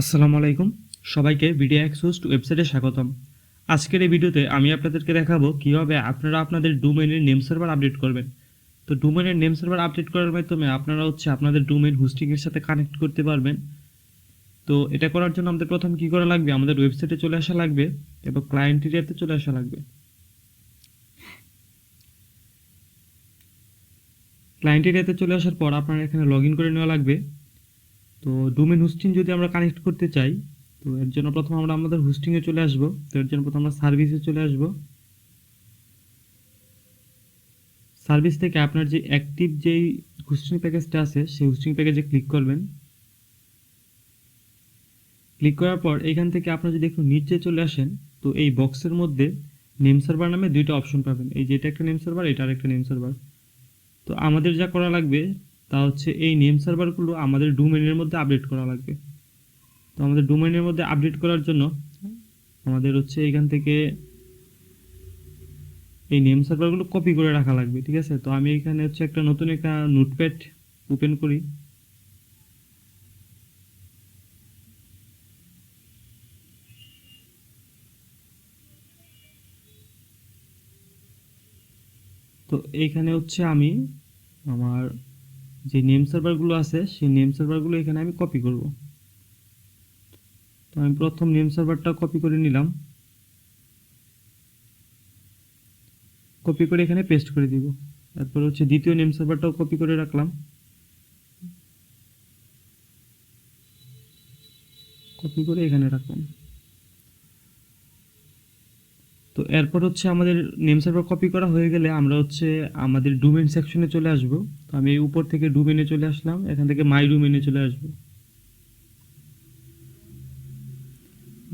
আসসালামু আলাইকুম। সবাইকে ভিডিও এক্সোস্ট ওয়েবসাইটে স্বাগতম। আজকের এই ভিডিওতে আমি আপনাদেরকে দেখাবো কীভাবে আপনারা আপনাদের ডোমেনের নেম সার্ভার আপডেট করবেন। তো ডোমেনের নেম সার্ভার আপডেট করার মাধ্যমে আপনারা হচ্ছে আপনাদের ডোমেন হোস্টিংয়ের সাথে কানেক্ট করতে পারবেন। তো এটা করার জন্য আমাদের প্রথম কী করা লাগবে? আমাদের ওয়েবসাইটে চলে আসা লাগবে এবং ক্লায়েন্ট এরিয়াতে চলে আসা লাগবে। ক্লায়েন্ট এরিয়াতে চলে আসার পর আপনারা এখানে লগ ইন করে নেওয়া লাগবে। তো ডোমেন হোস্টিং যদি আমরা কানেক্ট করতে চাই, তো এর জন্য প্রথম আমরা আমাদের হোস্টিংয়ে চলে আসব। তো এর জন্য প্রথম আমরা সার্ভিসে চলে আসব। সার্ভিস থেকে আপনার যে অ্যাক্টিভ যেই হোস্টিং প্যাকেজটা আছে, সেই হোস্টিং প্যাকেজে ক্লিক করবেন। ক্লিক করার পর এখান থেকে আপনারা যদি একটু নিচে চলে আসেন, তো এই বক্সের মধ্যে নেম সার্ভার নামে দুইটা অপশন পাবেন। এই যে এটা একটা নেম সার্ভার এটা আরেকটা নেম সার্ভার তো আমাদের যা করা লাগবে তা হচ্ছে এই নেম সার্ভারগুলো আমাদের ডোমেনের মধ্যে আপডেট করা লাগবে। তো আমাদের ডোমেনের মধ্যে আপডেট করার জন্য আমাদের হচ্ছে এখান থেকে এই নেম সার্ভারগুলো কপি করে রাখা লাগবে, ঠিক আছে? তো আমি এখানে হচ্ছে একটা নতুন একটা নোটপ্যাড ওপেন করি। তো এইখানে হচ্ছে আমি আমার যে নেম সার্ভারগুলো আছে, সেই নেম সার্ভারগুলো এখানে আমি কপি করব। তো আমি প্রথম নেম সার্ভারটা কপি করে নিলাম। কপি করে এখানে পেস্ট করে দিব। তারপর হচ্ছে দ্বিতীয় নেম সার্ভারটাও কপি করে রাখলাম। কপি করে এখানে রাখলাম তো এরপর হচ্ছে আমাদের নেম সার্ভার কপি করা হয়ে গেলে আমরা হচ্ছে আমাদের ডোমেন সেকশনে চলে আসব। তো আমি উপর থেকে ডোমেনে চলে আসলাম, এখান থেকে মাই ডোমেনে চলে আসব।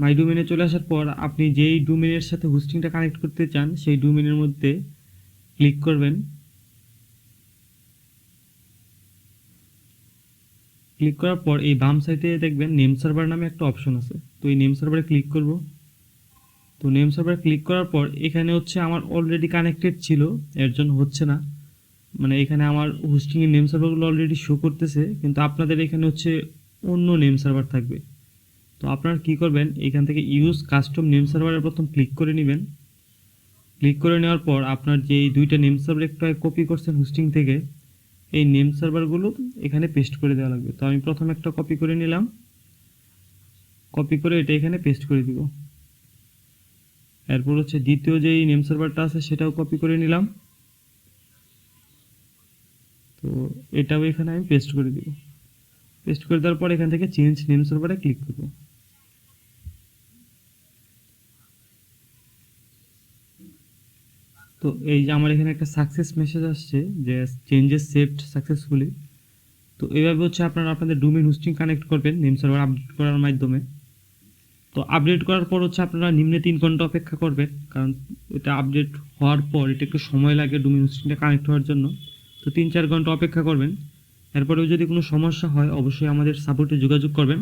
মাই ডোমেনে চলে আসার পর আপনি যেই ডোমেনের সাথে হোস্টিংটা কানেক্ট করতে চান, সেই ডোমেনের মধ্যে ক্লিক করবেন। ক্লিক করার পর এই বাম সাইডে দেখবেন নেম সার্ভার নামে একটা অপশন আছে। তো এই নেম সার্ভারে ক্লিক করব। তো নেম সার্ভার ক্লিক করার পর এখানে হচ্ছে আমার অলরেডি কানেক্টেড ছিল, এর জন্য হচ্ছে না। মানে এখানে আমার হোস্টিংয়ের নেম সার্ভারগুলো অলরেডি শো করতেছে, কিন্তু আপনাদের এখানে হচ্ছে অন্য নেম সার্ভার থাকবে। তো আপনারা কী করবেন, এখান থেকে ইউজ কাস্টম নেম সার্ভারের প্রথম ক্লিক করে নেবেন। ক্লিক করে নেওয়ার পর আপনার যে এই দুইটা নেম সার্ভার একটু কপি করছেন হোস্টিং থেকে, এই নেম সার্ভারগুলো এখানে পেস্ট করে দেওয়া লাগবে। তো আমি প্রথম একটা কপি করে নিলাম। কপি করে এটা এখানে পেস্ট করে দিব। এরপর হচ্ছে দ্বিতীয় যেই নেম সার্ভারটা আছে সেটাও কপি করে নিলাম। তো এটাও এখানে আমি পেস্ট করে দিব। পেস্ট করে দেওয়ার পর এখান থেকে চেঞ্জ নেম সার্ভারে ক্লিক করব। তো এই যে আমার এখানে একটা সাকসেস মেসেজ আসছে যে চেঞ্জেস সেভড সাকসেসফুলি তো এইভাবে হচ্ছে আপনারা আপনাদের ডোমেন হোস্টিং কানেক্ট করবেন নেম সার্ভার আপডেট করার মাধ্যমে। তো আপডেট করার পর হচ্ছে আপনারা নিম্নে তিন ঘণ্টা অপেক্ষা করবেন, কারণ এটা আপডেট হওয়ার পর এটা একটু সময় লাগে ডোমেন হোস্টিংটা কানেক্ট হওয়ার জন্য। তো তিন চার ঘণ্টা অপেক্ষা করবেন। এরপরেও যদি কোনো সমস্যা হয়, অবশ্যই আমাদের সাপোর্টে যোগাযোগ করবেন।